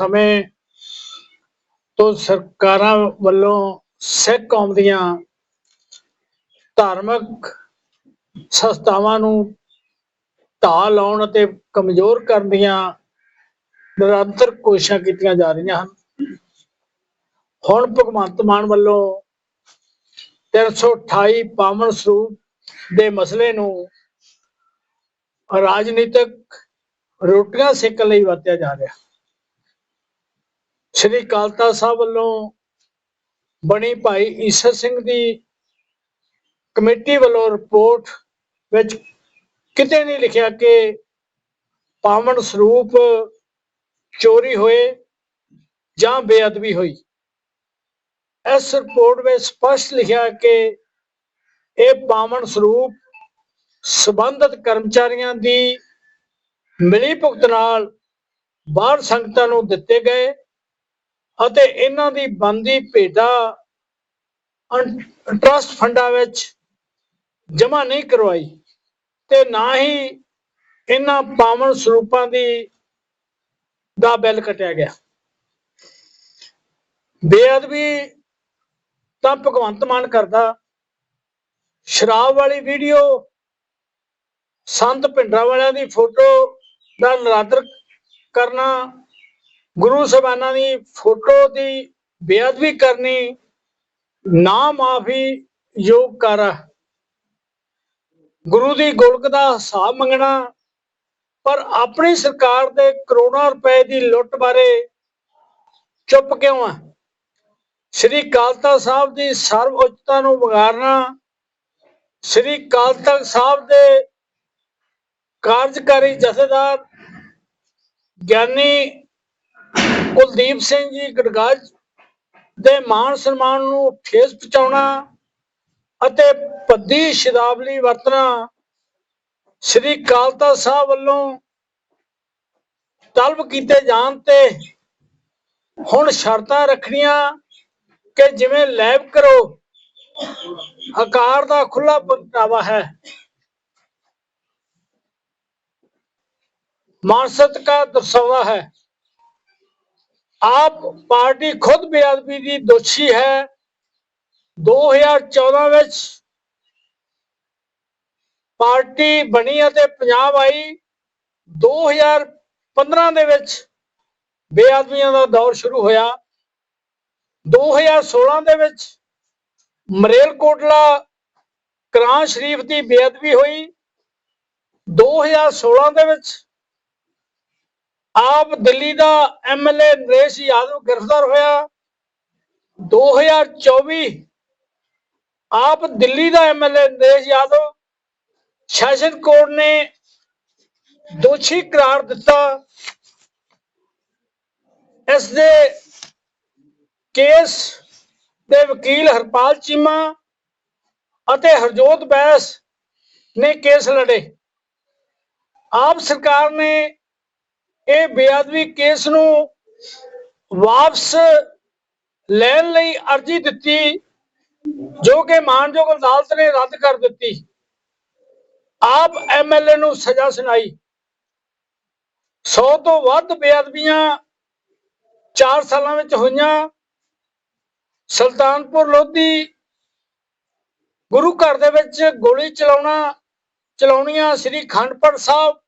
ਸਮੇਂ ਤੋਂ ਸਰਕਾਰਾਂ ਵੱਲੋਂ ਸਿੱਖ ਕੌਮ ਦੀਆਂ ਧਾਰਮਿਕ ਸੰਸਥਾਵਾਂ ਨੂੰ ਢਾਹ ਲਾਉਣ ਅਤੇ ਕਮਜ਼ੋਰ ਕਰਨ ਦੀਆਂ ਨਿਰੰਤਰ ਕੋਸ਼ਿਸ਼ਾਂ ਕੀਤੀਆਂ ਜਾ ਰਹੀਆਂ ਹਨ। ਹੁਣ ਭਗਵੰਤ ਮਾਨ ਵੱਲੋਂ 328 ਪਾਵਨ ਸਰੂਪ ਦੇ ਮਸਲੇ ਨੂੰ ਰਾਜਨੀਤਿਕ ਰੋਟੀਆਂ ਸੇਕਣ ਲਈ ਵਰਤਿਆ ਜਾ ਰਿਹਾ। ਸ਼੍ਰੀ ਅਕਾਲ ਤਖਤ ਸਾਹਿਬ ਵੱਲੋਂ ਬਣੀ ਭਾਈ ਈਸ਼ਰ ਸਿੰਘ ਦੀ ਕਮੇਟੀ ਵੱਲੋਂ ਰਿਪੋਰਟ ਵਿੱਚ ਕਿਤੇ ਨਹੀਂ ਲਿਖਿਆ ਕਿ ਪਾਵਨ ਸਰੂਪ ਚੋਰੀ ਹੋਏ ਜਾਂ ਬੇਅਦਬੀ ਹੋਈ। ਇਸ ਰਿਪੋਰਟ ਵਿੱਚ ਸਪਸ਼ਟ ਲਿਖਿਆ ਕਿ ਇਹ ਪਾਵਨ ਸਰੂਪ ਸਬੰਧਤ ਕਰਮਚਾਰੀਆਂ ਦੀ ਮਿਲੀ ਭੁਗਤ ਨਾਲ ਬਾਹਰ ਸੰਗਤਾਂ ਨੂੰ ਦਿੱਤੇ ਗਏ ਅਤੇ ਇਹਨਾਂ ਦੀ ਬੰਦੀ ਭੇਟਾ ਟਰਸਟ ਫੰਡਾਂ ਵਿੱਚ ਜਮ੍ਹਾਂ ਨਹੀਂ ਕਰਵਾਈ ਤੇ ਨਾ ਹੀ ਇਹਨਾਂ ਪਾਵਨ ਸਰੂਪਾਂ ਦੀ, ਦਾ ਬਿੱਲ ਕੱਟਿਆ ਗਿਆ। ਬੇਅਦਬੀ ਤਾਂ ਭਗਵੰਤ ਮਾਨ ਕਰਦਾ। ਸ਼ਰਾਬ ਵਾਲੀ ਵੀਡੀਓ, ਸੰਤ ਪਿੰਡਰਾਂ ਵਾਲਿਆਂ ਦੀ ਫੋਟੋ ਦਾ ਨਰਾਦਰ ਕਰਨਾ ਗੁਰੂ ਸਾਹਿਬਾਨਾਂ ਦੀ ਫੋਟੋ ਦੀ ਬੇਅਦਬੀ ਕਰਨੀ ਨਾ ਮਾਫੀ ਯੋਗ ਕਰ। ਗੁਰੂ ਦੀ ਗੋਲਕ ਦਾ ਹਿਸਾਬ ਮੰਗਣਾ, ਪਰ ਆਪਣੀ ਸਰਕਾਰ ਦੇ ਕਰੋੜਾਂ ਰੁਪਏ ਦੀ ਲੁੱਟ ਬਾਰੇ ਚੁੱਪ ਕਿਉਂ ਆ? ਸ੍ਰੀ ਅਕਾਲ ਤਖਤ ਸਾਹਿਬ ਦੀ ਸਰਵ ਉੱਚਤਾ ਨੂੰ ਵਿਗਾੜਨਾ, ਸ੍ਰੀ ਅਕਾਲ ਤਖਤ ਸਾਹਿਬ ਦੇ ਕਾਰਜਕਾਰੀ ਜਥੇਦਾਰ, ਗਿਆਨੀ ਕੁਲਦੀਪ ਸਿੰਘ ਜੀ ਗੜਗਾਜ ਦੇ ਮਾਨ ਸਨਮਾਨ ਨੂੰ ਠੇਸ ਪਹੁੰਚਾਉਣਾ ਅਤੇ ਪੱਦੀ ਸ਼ਬਦਾਵਲੀ ਵਰਤਣਾ ਸ੍ਰੀ ਅਕਾਲ ਸਾਹਿਬ ਵੱਲੋਂ ਤਲਬ ਕੀਤੇ ਜਾਣ ਤੇ ਹੁਣ ਸ਼ਰਤਾਂ ਰੱਖਣੀਆਂ ਕਿ ਜਿਵੇਂ ਲੈਬ ਕਰੋ, ਆਕਾਰ ਦਾ ਖੁੱਲਾ ਪ੍ਰਗਟਾਵਾ ਹੈ। ਮਾਨਸਤ ਕਾ ਦਰਸਾਵਾ ਹੈ। ਆਪ ਪਾਰਟੀ ਖੁਦ ਬੇਅਦਬੀ ਦੀ ਦੋਸ਼ੀ ਹੈ। 2014 ਵਿੱਚ ਪਾਰਟੀ ਬਣੀ ਅਤੇ ਪੰਜਾਬ ਆਈ। 2015 ਦੇ ਵਿੱਚ ਬੇਅਦਬੀਆਂ ਦਾ ਦੌਰ ਸ਼ੁਰੂ ਹੋਇਆ। 2016 ਦੇ ਵਿੱਚ ਮਰੇਲਕੋਟਲਾ ਕਰਾਂ ਸ਼ਰੀਫ ਦੀ ਬੇਅਦਬੀ ਹੋਈ। 2016 ਦੇ ਵਿੱਚ ਆਪ ਦਿੱਲੀ ਦਾ ਐਮਐਲਏ ਨਰੇਸ਼ ਯਾਦਵ ਗ੍ਰਿਫਤਾਰ ਹੋਇਆ। 2024 ਆਪ ਦਿੱਲੀ ਦਾ MLA Naresh Yadav session court ਨੇ ਦੋਸ਼ੀ ਕਰਾਰ ਦਿੱਤਾ। ਇਸ ਦੇ ਕੇਸ ਦੇ ਵਕੀਲ ਹਰਪਾਲ ਚੀਮਾ ਅਤੇ ਹਰਜੋਤ ਬੈਸ ਨੇ ਕੇਸ ਲੜੇ। ਆਪ ਸਰਕਾਰ ਨੇ ਇਹ ਬੇਅਦਬੀ ਕੇਸ ਨੂੰ ਵਾਪਸ ਲੈਣ ਲਈ ਅਰਜ਼ੀ ਦਿੱਤੀ, ਜੋ ਕਿ ਮਾਨਯੋਗ ਅਦਾਲਤ ਨੇ ਰੱਦ ਕਰ ਦਿੱਤੀ। ਆਪ ਐਮਐਲਏ ਨੂੰ ਸਜ਼ਾ ਸੁਣਾਈ। 100 ਤੋਂ ਵੱਧ ਬੇਅਦਬੀਆਂ 4 ਸਾਲਾਂ ਵਿੱਚ ਹੋਈਆਂ। ਸੁਲਤਾਨਪੁਰ ਲੋਧੀ ਗੁਰੂ ਘਰ ਦੇ ਵਿੱਚ ਗੋਲੀ ਚਲਾਉਣਾ, ਚਲਾਉਣੀਆਂ ਸ੍ਰੀ ਖੰਡਪੜ ਸਾਹਿਬ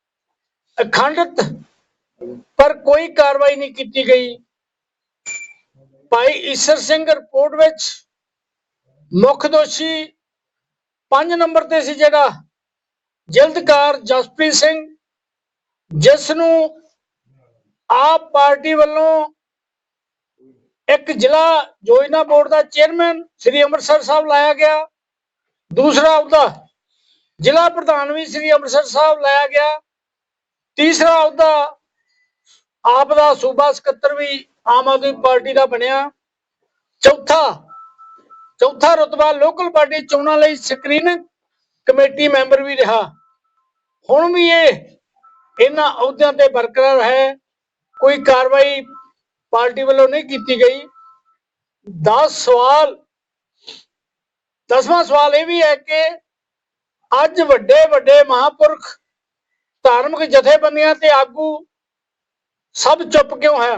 ਅਖੰਡਤ ਪਰ ਕੋਈ ਕਾਰਵਾਈ ਨਹੀਂ ਕੀਤੀ ਗਈ। ਭਾਈ ਈਸ਼ਰ ਸਿੰਘ ਰਿਪੋਰਟ ਵਿੱਚ ਮੁੱਖ ਦੋਸ਼ੀ 5 ਨੰਬਰ ਤੇ ਸੀ ਜਿਹੜਾ, ਜਲਦਕਾਰ ਜਸਪ੍ਰੀਤ ਸਿੰਘ, ਜਿਸ ਨੂੰ ਆਪ ਪਾਰਟੀ ਵੱਲੋਂ ਇੱਕ ਜ਼ਿਲ੍ਹਾ ਯੋਜਨਾ ਬੋਰਡ ਦਾ ਚੇਅਰਮੈਨ ਸ੍ਰੀ ਅੰਮ੍ਰਿਤਸਰ ਸਾਹਿਬ ਲਾਇਆ ਗਿਆ। ਦੂਸਰਾ ਅਹੁਦਾ ਜ਼ਿਲ੍ਹਾ ਪ੍ਰਧਾਨ ਵੀ ਸ੍ਰੀ ਅੰਮ੍ਰਿਤਸਰ ਸਾਹਿਬ ਲਾਇਆ ਗਿਆ। ਤੀਸਰਾ ਅਹੁਦਾ ਆਪ ਦਾ ਸੂਬਾ ਸਕੱਤਰ ਵੀ ਆਮ ਆਦਮੀ ਪਾਰਟੀ ਦਾ ਬਣਿਆ। ਚੌਥਾ ਚੌਥਾ ਰੁਤਬਾ ਲੋਕਲ ਪਾਰਟੀ ਚੋਣਾਂ ਲਈ ਸਕਰੀਨਿੰਗ ਕਮੇਟੀ ਮੈਂਬਰ ਵੀ ਰਿਹਾ। ਹੁਣ ਵੀ ਇਹ ਇਹਨਾਂ ਅਹੁਦਿਆਂ ਤੇ ਬਰਕਰਾਰ ਹੈ। ਕੋਈ ਕਾਰਵਾਈ ਪਾਰਟੀ ਵੱਲੋਂ ਨਹੀਂ ਕੀਤੀ ਗਈ। 10 ਸਵਾਲ, ਦਸਵਾਂ ਸਵਾਲ ਇਹ ਵੀ ਹੈ ਕਿ ਅੱਜ ਵੱਡੇ ਵੱਡੇ ਮਹਾਪੁਰਖ ਧਾਰਮਿਕ ਜਥੇਬੰਦੀਆਂ ਤੇ ਆਗੂ ਸਭ ਚੁੱਪ ਕਿਉਂ ਹੈ?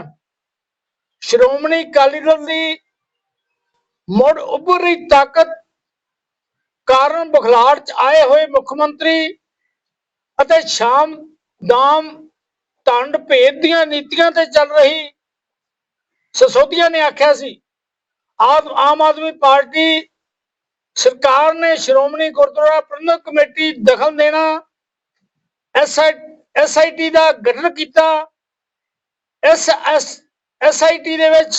ਸ਼੍ਰੋਮਣੀ ਅਕਾਲੀ ਦਲ ਦੀ ਮੁੜ ਉੱਭਰ ਰਹੀ ਤਾਕਤ ਕਾਰਨ ਬੁਖਲਾੜ ਚ ਆਏ ਹੋਏ ਮੁੱਖ ਮੰਤਰੀ ਅਤੇ ਸ਼ਾਮ ਦਾਮ ਟੰਡ ਭੇਦ ਦੀਆਂ ਨੀਤੀਆਂ ਤੇ ਚੱਲ ਰਹੀ ਸਸੋਦੀਆ ਨੇ ਆਖਿਆ ਸੀ। ਆਮ ਆਮ ਆਦਮੀ ਪਾਰਟੀ ਸਰਕਾਰ ਨੇ ਸ਼੍ਰੋਮਣੀ ਗੁਰਦੁਆਰਾ ਪ੍ਰਬੰਧਕ ਕਮੇਟੀ ਦਖਲ ਦੇਣਾ ਐਸਆਈਟੀ ਦਾ ਗਠਨ ਕੀਤਾ ਇਸ ਐਸਆਈਟੀ ਦੇ ਵਿੱਚ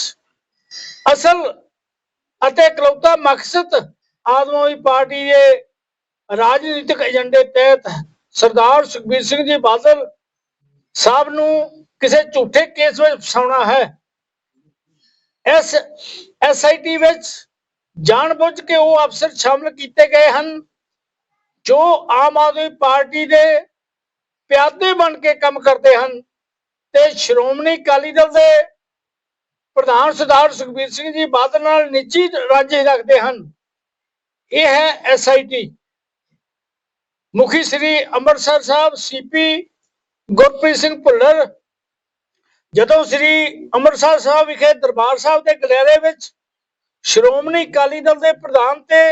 ਅਸਲ ਅਤੇ ਇਕਲੌਤਾ ਮਕਸਦ ਆਮ ਆਦਮੀ ਪਾਰਟੀ ਦੇ ਰਾਜਨੀਤਿਕ ਏਜੰਡੇ ਤਹਿਤ ਸਰਦਾਰ ਸੁਖਬੀਰ ਸਿੰਘ ਜੀ ਬਾਦਲ ਸਾਹਿਬ ਨੂੰ ਕਿਸੇ ਝੂਠੇ ਕੇਸ ਵਿੱਚ ਫਸਾਉਣਾ ਹੈ। ਇਸ ਐਸਆਈਟੀ ਵਿੱਚ ਜਾਣਬੁੱਝ ਕੇ ਉਹ ਅਫਸਰ ਸ਼ਾਮਲ ਕੀਤੇ ਗਏ ਹਨ ਜੋ ਆਮ ਆਦਮੀ ਪਾਰਟੀ ਦੇ ਪਿਆਦੇ ਬਣ ਕੇ ਕੰਮ ਕਰਦੇ ਹਨ। ਤੇ ਸ਼੍ਰੋਮਣੀ ਅਕਾਲੀ ਦਲ ਦੇ ਪ੍ਰਧਾਨ ਸਰਦਾਰ ਸੁਖਬੀਰ ਸਿੰਘ ਜੀ ਬਾਦਲ ਨਾਲ ਨਿੱਜੀ ਰਾਜੇ ਰੱਖਦੇ ਹਨ। ਇਹ ਹੈ ਐਸਆਈਟੀ ਮੁਖੀ ਸ੍ਰੀ ਅੰਮ੍ਰਿਤਸਰ ਸਾਹਿਬ ਸੀਪੀ ਗੁਰਪ੍ਰੀਤ ਸਿੰਘ ਭੁੱਲਰ ਜਦੋਂ ਸ੍ਰੀ ਅੰਮ੍ਰਿਤਸਰ ਸਾਹਿਬ ਵਿਖੇ ਦਰਬਾਰ ਸਾਹਿਬ ਦੇ ਗਲਿਆਰੇ ਵਿੱਚ ਸ਼੍ਰੋਮਣੀ ਅਕਾਲੀ ਦਲ ਦੇ ਪ੍ਰਧਾਨ ਤੇ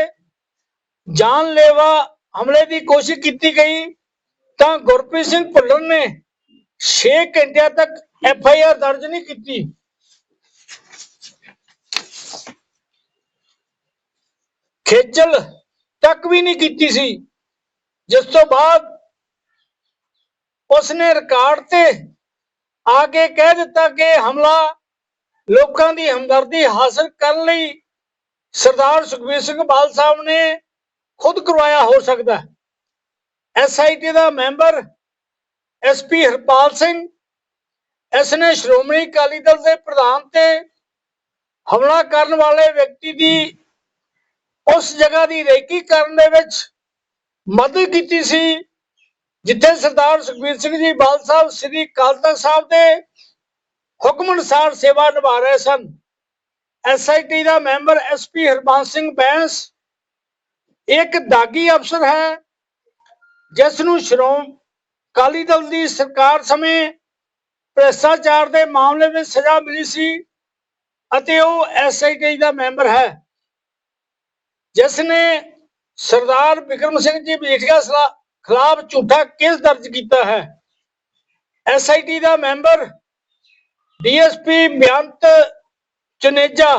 ਜਾਨਲੇਵਾ ਹਮਲੇ ਦੀ ਕੋਸ਼ਿਸ਼ ਕੀਤੀ ਗਈ ਤਾਂ ਗੁਰਪ੍ਰੀਤ ਸਿੰਘ ਭੁੱਲਰ ਨੇ 6 ਘੰਟਿਆਂ ਤੱਕ ਐਫ ਆਈ ਆਰ ਦਰਜ ਨਹੀਂ ਕੀਤੀ। ਖੇਚਲ ਤੱਕ ਵੀ ਨਹੀਂ ਕੀਤੀ ਸੀ। ਜਿਸ ਤੋਂ ਬਾਅਦ ਉਸਨੇ ਰਿਕਾਰਡ ਤੇ ਆ ਕੇ ਕਹਿ ਦਿੱਤਾ ਕਿ ਹਮਲਾ ਲੋਕਾਂ ਦੀ ਹਮਦਰਦੀ ਹਾਸਲ ਕਰਨ ਲਈ ਸਰਦਾਰ ਸੁਖਬੀਰ ਸਿੰਘ ਬਾਲ ਸਾਹਿਬ ਨੇ ਖੁਦ ਕਰਵਾਇਆ ਹੋ ਸਕਦਾ ਐਸਆਈਟੀ ਦਾ ਮੈਂਬਰ ਐਸਪੀ ਹਰਪਾਲ ਸਿੰਘ ਇਸ ਨੇ ਸ਼੍ਰੋਮਣੀ ਅਕਾਲੀ ਦਲ ਦੇ ਪ੍ਰਧਾਨ ਤੇ ਹਮਲਾ ਕਰਨ ਵਾਲੇ ਵਿਅਕਤੀ ਦੀ ਉਸ ਜਗ੍ਹਾ ਦੀ ਰੇਕੀ ਕਰਨ ਦੇ ਵਿੱਚ ਮਦਦ ਕੀਤੀ ਸੀ, ਜਿੱਥੇ ਸਰਦਾਰ ਸੁਖਬੀਰ ਸਿੰਘ ਜੀ ਬਾਲ ਸਾਹਿਬ, ਸ੍ਰੀ ਅਕਾਲ ਤਖਤ ਸਾਹਿਬ ਦੇ ਹੁਕਮ ਅਨੁਸਾਰ ਸੇਵਾ ਨਿਭਾ ਰਹੇ ਸਨ। ਐਸਆਈਟੀ ਦਾ ਮੈਂਬਰ ਐਸਪੀ ਹਰਬੰਸ ਸਿੰਘ ਬੈਂਸ ਇੱਕ ਦਾਗੀ ਅਫਸਰ ਹੈ, ਜਿਸ ਨੂੰ ਸ਼੍ਰੋਮ ਅਕਾਲੀ ਦਲ ਦੀ ਸਰਕਾਰ ਸਮੇਂ ਭ੍ਰਿਸ਼ਟਾਚਾਰ ਦੇ ਮਾਮਲੇ ਵਿੱਚ ਸਜ਼ਾ ਮਿਲੀ ਸੀ ਅਤੇ ਉਹ ਐਸਆਈਟੀ ਦਾ ਮੈਂਬਰ ਹੈ। ਜਿਸ ਨੇ ਸਰਦਾਰ ਬਿਕਰਮ ਸਿੰਘ ਜੀ ਮਜੀਠੀਆ ਖਿਲਾਫ ਝੂਠਾ ਕੇਸ ਦਰਜ ਕੀਤਾ ਹੈ। ਐਸਆਈਟੀ ਦਾ ਮੈਂਬਰ ਡੀਐਸਪੀ ਬਿਆੰਤ ਚਨੇਜਾ,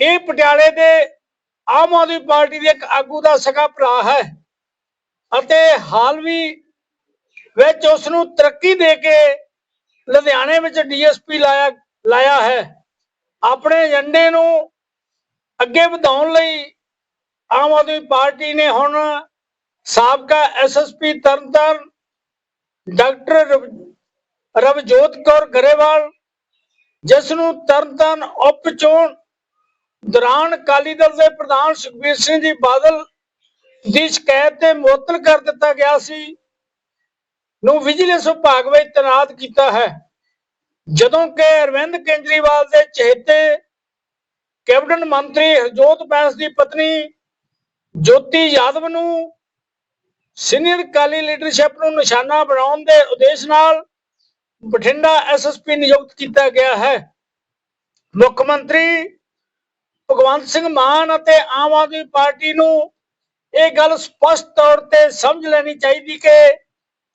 ਇਹ ਪਟਿਆਲੇ ਦੇ ਆਮ ਆਦਮੀ ਪਾਰਟੀ ਦੇ ਇੱਕ ਆਗੂ ਦਾ ਸਗਾ ਭਰਾ ਹੈ ਅਤੇ ਹਾਲ ਵੀ ਵਿੱਚ ਉਸ ਨੂੰ ਤਰੱਕੀ ਦੇ ਕੇ ਲੁਧਿਆਣੇ ਵਿੱਚ ਡੀਐਸਪੀ ਲਾਇਆ ਲਾਇਆ ਹੈ। ਆਪਣੇ ਏਜੰਡੇ ਨੂੰ ਅੱਗੇ ਵਧਾਉਣ ਲਈ ਆਮ ਆਦਮੀ ਪਾਰਟੀ ਨੇ ਹੁਣ ਸਾਬਕਾ ਐਸਐਸਪੀ ਤਰਨਤਾਰਨ, ਡਾਕਟਰ ਰਵ- ਰਵਜੋਤ ਕੌਰ ਗਰੇਵਾਲ, ਜਿਸ ਨੂੰ ਤਰਨਤਾਰਨ ਉਪ ਚੋਣ ਦੌਰਾਨ ਅਕਾਲੀ ਦਲ ਦੇ ਪ੍ਰਧਾਨ ਸੁਖਬੀਰ ਸਿੰਘ ਜੀ ਬਾਦਲ ਦੀ ਸ਼ਿਕਾਇਤ ਤੇ ਮੁਅੱਤਲ ਕਰ ਦਿੱਤਾ ਗਿਆ ਸੀ। ਨੂੰ ਵਿਜੀਲੈਂਸ ਵਿਭਾਗ ਵਿੱਚ ਤੈਨਾਤ ਕੀਤਾ ਹੈ। ਜਦੋਂ ਕਿ ਅਰਵਿੰਦ ਕੇਜਰੀਵਾਲ ਦੇ ਚਹੇਤੇ ਕੈਬਨਿਟ ਮੰਤਰੀ ਹਰਜੋਤ ਬੈਂਸ ਦੀ ਪਤਨੀ ਜੋਤੀ ਯਾਦਵ ਨੂੰ ਸੀਨੀਅਰ ਅਕਾਲੀ ਲੀਡਰਸ਼ਿਪ ਨੂੰ ਨਿਸ਼ਾਨਾ ਬਣਾਉਣ ਦੇ ਉਦੇਸ਼ ਨਾਲ ਬਠਿੰਡਾ ਐਸਐਸਪੀ ਨਿਯੁਕਤ ਕੀਤਾ ਗਿਆ ਹੈ। ਮੁੱਖ ਮੰਤਰੀ ਭਗਵੰਤ ਸਿੰਘ ਮਾਨ ਅਤੇ ਆਮ ਆਦਮੀ ਪਾਰਟੀ ਨੂੰ ਇਹ ਗੱਲ ਸਪਸ਼ਟ ਤੌਰ ਤੇ ਸਮਝ ਲੈਣੀ ਚਾਹੀਦੀ ਕਿ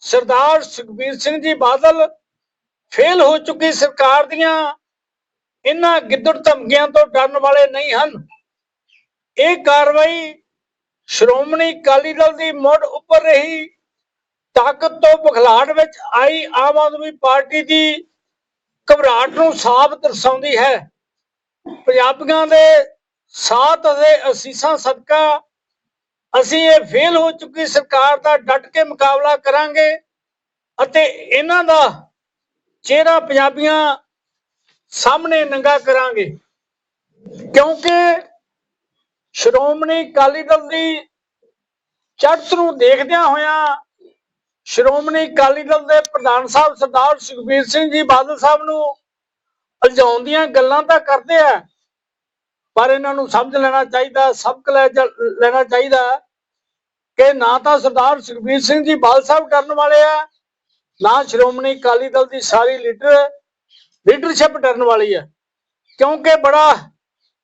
ਸਰਦਾਰ ਸੁਖਬੀਰ ਸਿੰਘ ਜੀ ਬਾਦਲ ਫੇਲ ਹੋ ਚੁੱਕੀ ਸਰਕਾਰ ਦੀਆਂ ਇਹਨਾਂ ਗਿੱਦੜ ਧਮਕੀਆਂ ਤੋਂ ਡਰਨ ਵਾਲੇ ਨਹੀਂ ਹਨ। ਇਹ ਕਾਰਵਾਈ ਸ਼੍ਰੋਮਣੀ ਅਕਾਲੀ ਦਲ ਦੀ ਮੁੜ ਉੱਪਰ ਰਹੀ ਤਾਕਤ ਤੋਂ ਬਖਲਾੜ ਵਿੱਚ ਆਈ ਆਮ ਆਦਮੀ ਪਾਰਟੀ ਦੀ ਘਬਰਾਹਟ ਨੂੰ ਸਾਫ਼ ਦਰਸਾਉਂਦੀ ਹੈ। ਪੰਜਾਬੀਆਂ ਦੇ ਸਾਥ ਅਤੇ ਅਸੀਸਾਂ ਸਦਕਾ ਅਸੀਂ ਇਹ ਫੇਲ ਹੋ ਚੁੱਕੀ ਸਰਕਾਰ ਦਾ ਡਟ ਕੇ ਮੁਕਾਬਲਾ ਕਰਾਂਗੇ ਅਤੇ ਇਹਨਾਂ ਦਾ ਚਿਹਰਾ ਪੰਜਾਬੀਆਂ ਸਾਹਮਣੇ ਨੰਗਾ ਕਰਾਂਗੇ। ਕਿਉਂਕਿ ਸ਼੍ਰੋਮਣੀ ਅਕਾਲੀ ਦਲ ਦੀ ਚੜ੍ਹਤ ਨੂੰ ਦੇਖਦਿਆਂ ਹੋਇਆਂ ਸ਼੍ਰੋਮਣੀ ਅਕਾਲੀ ਦਲ ਦੇ ਪ੍ਰਧਾਨ ਸਾਹਿਬ ਸਰਦਾਰ ਸੁਖਬੀਰ ਸਿੰਘ ਜੀ ਬਾਦਲ ਸਾਹਿਬ ਨੂੰ ਅਲਝਾਉਣ ਦੀਆਂ ਗੱਲਾਂ ਤਾਂ ਕਰਦੇ ਆ। ਪਰ ਇਹਨਾਂ ਨੂੰ ਸਮਝ ਲੈਣਾ ਚਾਹੀਦਾ, ਸਬਕ ਲੈ ਲੈਣਾ ਚਾਹੀਦਾ ਕਿ ਨਾ ਤਾਂ ਸਰਦਾਰ ਸੁਖਬੀਰ ਸਿੰਘ ਜੀ ਬਾਲ ਸਾਹਿਬ ਕਰਨ ਵਾਲੇ ਆ, ਨਾ ਸ਼੍ਰੋਮਣੀ ਅਕਾਲੀ ਦਲ ਦੀ ਸਾਰੀ ਲੀਡਰ, ਲੀਡਰਸ਼ਿਪ ਡਰਨ ਵਾਲੀ ਹੈ ਕਿਉਂਕਿ ਬੜਾ,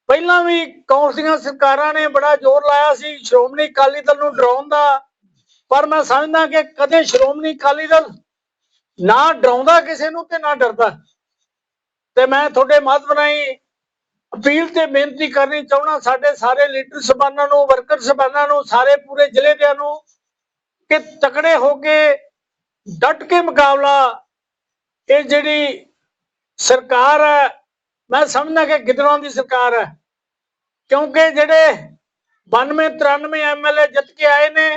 ਪਹਿਲਾਂ ਵੀ ਕਾਂਗਰਸ ਦੀਆਂ ਸਰਕਾਰਾਂ ਨੇ ਬੜਾ ਜ਼ੋਰ ਲਾਇਆ ਸੀ ਸ਼੍ਰੋਮਣੀ ਅਕਾਲੀ ਦਲ ਨੂੰ ਡਰਾਉਣ ਦਾ, ਪਰ ਮੈਂ ਸਮਝਦਾ ਕਿ ਕਦੇ ਸ਼੍ਰੋਮਣੀ ਅਕਾਲੀ ਦਲ ਨਾ ਡਰਾਉਂਦਾ ਕਿਸੇ ਨੂੰ ਤੇ ਨਾ ਡਰਦਾ। ਤੇ ਮੈਂ ਤੁਹਾਡੇ ਮਾਧਵ ਰਾਹੀਂ ਅਪੀਲ ਤੇ ਬੇਨਤੀ ਕਰਨੀ ਚਾਹਣਾ ਸਾਡੇ ਸਾਰੇ ਲੀਡਰ ਸਭਾਨਾਂ ਨੂੰ, ਵਰਕਰ ਸਭਾਨਾਂ ਨੂੰ, ਸਾਰੇ ਪੂਰੇ ਜ਼ਿਲ੍ਹੇ ਦਿਆਂ ਨੂੰ ਕਿ ਤਕੜੇ ਹੋ ਕੇ ਡਟ ਕੇ ਮੁਕਾਬਲਾ, ਇਹ ਜਿਹੜੀ ਸਰਕਾਰ ਹੈ, ਮੈਂ ਸਮਝਦਾ ਕਿ ਗਿੱਦੜਾਂ ਦੀ ਸਰਕਾਰ ਹੈ, ਕਿਉਂਕਿ ਜਿਹੜੇ 92 93 ਐਮਐਲਏ ਜਿੱਤ ਕੇ ਆਏ ਨੇ,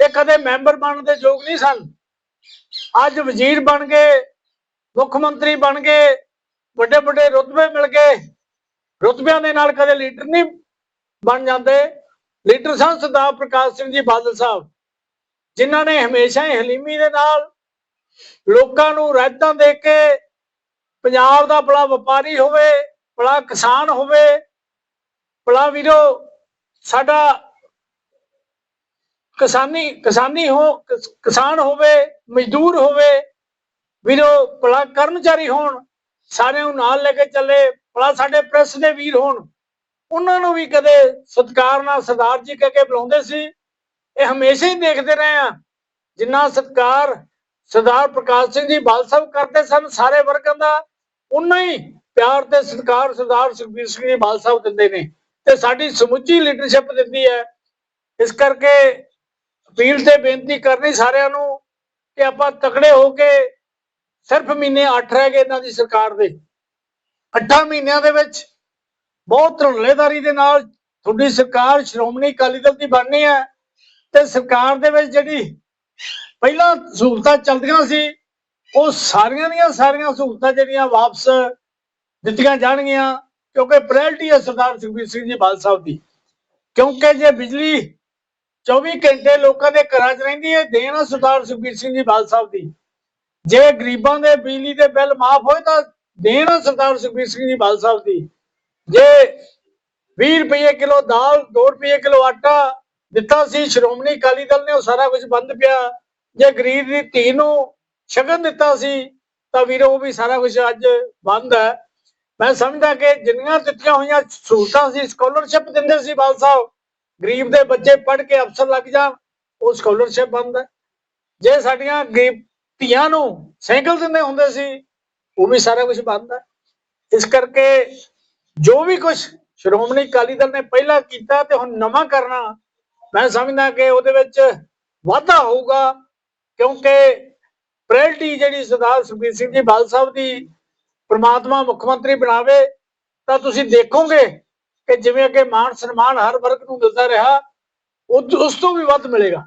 ਇਹ ਕਦੇ ਮੈਂਬਰ ਬਣਨ ਦੇ ਯੋਗ ਨਹੀਂ ਸਨ। ਅੱਜ ਵਜ਼ੀਰ ਬਣ ਗਏ, ਮੁੱਖ ਮੰਤਰੀ ਬਣ ਗਏ ਵੱਡੇ ਵੱਡੇ ਰੁਤਬੇ ਮਿਲ ਗਏ ਰੁਤਬਿਆਂ ਦੇ ਨਾਲ ਕਦੇ ਲੀਡਰ ਨਹੀਂ ਬਣ ਜਾਂਦੇ। ਲੀਡਰ ਸਨ ਸਰਦਾਰ ਪ੍ਰਕਾਸ਼ ਸਿੰਘ ਜੀ ਬਾਦਲ ਸਾਹਿਬ, ਜਿਨ੍ਹਾਂ ਨੇ ਹਮੇਸ਼ਾ ਹੀ ਹਲੀਮੀ ਦੇ ਨਾਲ ਲੋਕਾਂ ਨੂੰ ਰਾਇਤਾਂ ਦੇ ਕੇ ਪੰਜਾਬ ਦਾ ਬੜਾ ਵਪਾਰੀ ਹੋਵੇ, ਬੜਾ ਕਿਸਾਨ ਹੋਵੇ, ਬੜਾ ਵੀਰੋ, ਸਾਡਾ ਕਿਸਾਨੀ ਕਿਸਾਨੀ ਹੋ ਕਿਸਾਨ ਹੋਵੇ, ਮਜ਼ਦੂਰ ਹੋਵੇ, ਵੀਰੋ ਭਲਾ ਕਰਮਚਾਰੀ ਹੋਣ, ਸਾਰਿਆਂ ਨੂੰ ਨਾਲ ਲੈ ਕੇ ਚੱਲੇ। ਭਲਾ ਸਾਡੇ ਪ੍ਰੈਸ ਦੇ ਵੀਰ ਹੋਣ, ਉਹਨਾਂ ਨੂੰ ਵੀ ਕਦੇ ਸਤਿਕਾਰ ਨਾਲ ਸਰਦਾਰ ਜੀ ਕਹਿ ਕੇ ਬੁਲਾਉਂਦੇ ਸੀ। ਇਹ ਹਮੇਸ਼ਾ ਹੀ ਦੇਖਦੇ ਰਹੇ ਆ, ਜਿੰਨਾ ਸਤਿਕਾਰ ਸਰਦਾਰ ਪ੍ਰਕਾਸ਼ ਸਿੰਘ ਜੀ ਬਾਲ ਸਾਹਿਬ ਕਰਦੇ ਸਨ ਸਾਰੇ ਵਰਗਾਂ ਦਾ ਉਨਾ ਹੀ ਪਿਆਰ ਤੇ ਸਤਿਕਾਰ ਸਰਦਾਰ ਸੁਖਬੀਰ ਸਿੰਘ ਜੀ ਬਾਲ ਸਾਹਿਬ ਦਿੰਦੇ ਨੇ ਤੇ ਸਾਡੀ ਸਮੁੱਚੀ ਲੀਡਰਸ਼ਿਪ ਦਿੰਦੀ ਹੈ। ਇਸ ਕਰਕੇ ਅਪੀਲ ਤੇ ਬੇਨਤੀ ਕਰਨੀ ਸਾਰਿਆਂ ਨੂੰ ਕਿ ਆਪਾਂ ਤਕੜੇ ਹੋ ਕੇ ਸਿਰਫ ਮਹੀਨੇ 8 ਰਹਿ ਗਏ ਇਹਨਾਂ ਦੀ ਸਰਕਾਰ ਦੇ। 8 ਮਹੀਨਿਆਂ ਦੇ ਵਿੱਚ ਬਹੁਤ ਧੜੱਲੇਦਾਰੀ ਦੇ ਨਾਲ ਤੁਹਾਡੀ ਸਰਕਾਰ, ਸ਼੍ਰੋਮਣੀ ਅਕਾਲੀ ਦਲ ਦੀ ਬਣਨੀ ਹੈ ਤੇ ਸਰਕਾਰ ਦੇ ਵਿੱਚ ਜਿਹੜੀ ਪਹਿਲਾਂ ਸਹੂਲਤਾਂ ਚੱਲਦੀਆਂ ਸੀ, ਉਹ ਸਾਰੀਆਂ ਦੀਆਂ ਸਾਰੀਆਂ ਸਹੂਲਤਾਂ ਜਿਹੜੀਆਂ ਵਾਪਸ ਦਿੱਤੀਆਂ ਜਾਣਗੀਆਂ, ਕਿਉਂਕਿ ਪ੍ਰਾਇਲਟੀ ਹੈ ਸਰਦਾਰ ਸੁਖਬੀਰ ਸਿੰਘ ਜੀ ਬਾਦਲ ਸਾਹਿਬ ਦੀ। ਕਿਉਂਕਿ ਜੇ ਬਿਜਲੀ 24 ਘੰਟੇ ਲੋਕਾਂ ਦੇ ਘਰਾਂ 'ਚ ਰਹਿੰਦੀ ਹੈ, ਦੇਣ ਆ ਸਰਦਾਰ ਸੁਖਬੀਰ ਸਿੰਘ ਜੀ ਬਾਦਲ ਸਾਹਿਬ ਦੀ। ਜੇ ਗਰੀਬਾਂ ਦੇ ਬਿਜਲੀ ਦੇ ਬਿੱਲ ਮਾਫ ਹੋਏ ਤਾਂ ਦੇਣ ਸਰਦਾਰ ਸੁਖਬੀਰ ਸਿੰਘ ਜੀ ਬਾਲ ਸਾਹਿਬ ਦੀ। ਜੇ 20 ਰੁਪਏ ਕਿਲੋ ਦਾਲ 2 ਰੁਪਏ ਕਿਲੋ ਆਟਾ ਦਿੱਤਾ ਸੀ, ਸ਼੍ਰੋਮਣੀ ਅਕਾਲੀ ਦਲ ਨੇ, ਉਹ ਸਾਰਾ ਕੁਝ ਬੰਦ ਪਿਆ। ਜੇ ਗਰੀਬ ਦੀ ਧੀ ਨੂੰ ਸ਼ਗਨ ਦਿੱਤਾ ਸੀ, ਤਾਂ ਵੀਰੋ, ਉਹ ਵੀ ਸਾਰਾ ਕੁਝ ਅੱਜ ਬੰਦ ਹੈ। ਮੈਂ ਸਮਝਦਾ ਕਿ ਜਿੰਨੀਆਂ ਦਿੱਤੀਆਂ ਹੋਈਆਂ ਸਹੂਲਤਾਂ ਸੀ ਸਕਾਲਰਸ਼ਿਪ ਦਿੰਦੇ ਸੀ ਬਾਲ ਸਾਹਿਬ। ਗਰੀਬ ਦੇ ਬੱਚੇ ਪੜ੍ਹ ਕੇ ਅਫਸਰ ਲੱਗ ਜਾਣ, ਉਹ ਸਕਾਲਰਸ਼ਿਪ ਬੰਦ ਹੈ। ਜੇ ਸਾਡੀਆਂ ਗਰੀਬ ਧੀਆਂ ਨੂੰ ਸਾਈਕਲ ਦਿੰਦੇ ਹੁੰਦੇ ਸੀ ਉਹ ਵੀ ਸਾਰਾ ਕੁਝ ਬੰਦ ਹੈ ਇਸ ਕਰਕੇ ਜੋ ਵੀ ਕੁਝ ਸ਼੍ਰੋਮਣੀ ਅਕਾਲੀ ਦਲ ਨੇ ਪਹਿਲਾਂ ਕੀਤਾ ਤੇ ਹੁਣ ਨਵਾਂ ਕਰਨਾ, ਮੈਂ ਸਮਝਦਾ ਕਿ ਉਹਦੇ ਵਿੱਚ ਵਾਧਾ ਹੋਊਗਾ, ਕਿਉਂਕਿ ਪ੍ਰਾਇਲਟੀ ਜਿਹੜੀ ਸਰਦਾਰ ਸੁਖਬੀਰ ਸਿੰਘ ਜੀ ਬਾਦਲ ਸਾਹਿਬ ਦੀ ਪ੍ਰਮਾਤਮਾ ਮੁੱਖ ਮੰਤਰੀ ਬਣਾਵੇ, ਤਾਂ ਤੁਸੀਂ ਦੇਖੋਗੇ ਕਿ ਜਿਵੇਂ ਅੱਗੇ ਮਾਣ ਸਨਮਾਨ ਹਰ ਵਰਗ ਨੂੰ ਮਿਲਦਾ ਰਿਹਾ, ਉਹ ਉਸ ਤੋਂ ਵੀ ਵੱਧ ਮਿਲੇਗਾ।